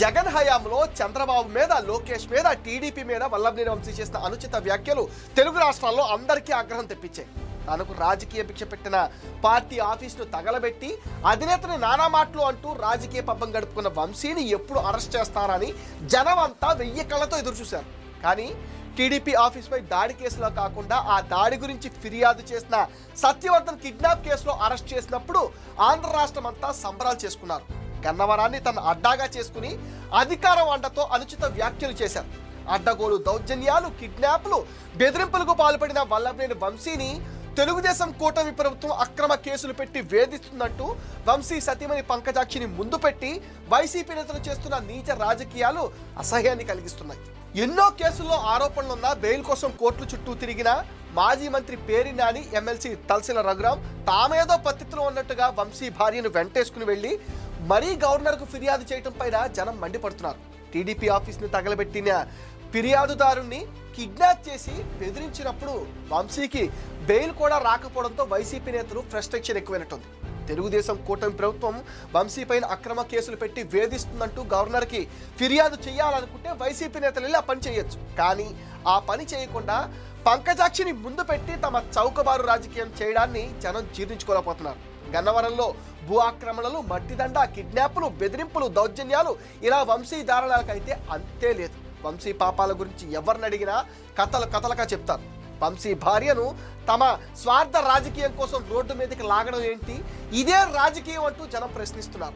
జగన్ హయాంలో చంద్రబాబు మీద లోకేష్ మీద టీడీపీ మీద వల్లభనేని వంశీ చేసిన అనుచిత వ్యాఖ్యలు తెలుగు రాష్ట్రాల్లో అందరికీ ఆగ్రహం తెప్పించాయి. తనకు రాజకీయ భిక్ష పెట్టిన పార్టీ ఆఫీసును తగలబెట్టి అధినేతని నానా మాటలు అంటూ రాజకీయ పబ్బం గడుపుకున్న వంశీని ఎప్పుడు అరెస్ట్ చేస్తారని జనం అంతా వెయ్యి కళ్ళతో ఎదురు చూశారు కానీ టీడీపీ ఆఫీస్పై దాడి కేసులో కాకుండా ఆ దాడి గురించి ఫిర్యాదు చేసిన సత్యవర్ధన్ కిడ్నాప్ కేసులో అరెస్ట్ చేసినప్పుడు ఆంధ్ర రాష్ట్రం అంతా సంబరాలు చేసుకున్నారు. గన్నవరాన్ని తన అడ్డాగా చేసుకుని అధికారం అండతో అనుచిత వ్యాఖ్యలు చేశారు. అడ్డగోలు దౌర్జన్యాలు కిడ్నాప్లు బెదిరింపులకు పాల్పడిన వల్లభనేని వంశీని తెలుగుదేశం కూటమి ప్రభుత్వం అక్రమ కేసులు పెట్టి వేధిస్తుందంటూ వంశీ సతీమణి పంకజాక్షిని ముందు పెట్టి వైసీపీ నేతలు చేస్తున్న నీచ రాజకీయాలు అసహ్యాన్ని కలిగిస్తున్నాయి. ఎన్నో కేసుల్లో ఆరోపణలున్న బెయిల్ కోసం కోర్టుల చుట్టూ తిరిగిన మాజీ మంత్రి పేరి నాని ఎమ్మెల్సీ తలసిల రఘురాం తామేదో పత్తిలో ఉన్నట్టుగా వంశీ భార్యను వెంటేసుకుని వెళ్ళి మరీ గవర్నర్కు ఫిర్యాదు చేయటం పైన జనం మండిపడుతున్నారు. టీడీపీ ఆఫీస్ని తగలబెట్టిన ఫిర్యాదుదారుణ్ణి కిడ్నాప్ చేసి బెదిరించినప్పుడు వంశీకి బెయిల్ కూడా రాకపోవడంతో వైసీపీ నేతలు ఫ్రస్ట్రేషన్ ఎక్కువైనట్టుంది. తెలుగుదేశం కూటమి ప్రభుత్వం వంశీ పైన అక్రమ కేసులు పెట్టి వేధిస్తుందంటూ గవర్నర్కి ఫిర్యాదు చేయాలనుకుంటే వైసీపీ నేతలు వెళ్ళి ఆ పని చేయొచ్చు. కానీ ఆ పని చేయకుండా పంకజాక్షిని ముందు పెట్టి తమ చౌకబారు రాజకీయం చేయడాన్ని జనం జీర్ణించుకోలేకపోతున్నారు. గన్నవరంలో భూ ఆక్రమణలు మట్టిదండ కిడ్నాప్లు బెదిరింపులు దౌర్జన్యాలు ఇలా వంశీ దారుణాలకైతే అంతే లేదు. వంశీ పాపాల గురించి ఎవరిని అడిగినా కథలు కథలుగా చెప్తారు. వంశీ భార్యను తమ స్వార్థ రాజకీయం కోసం రోడ్డు మీదకి లాగడం ఏంటి? ఇదే రాజకీయం అంటూ జనం ప్రశ్నిస్తున్నారు.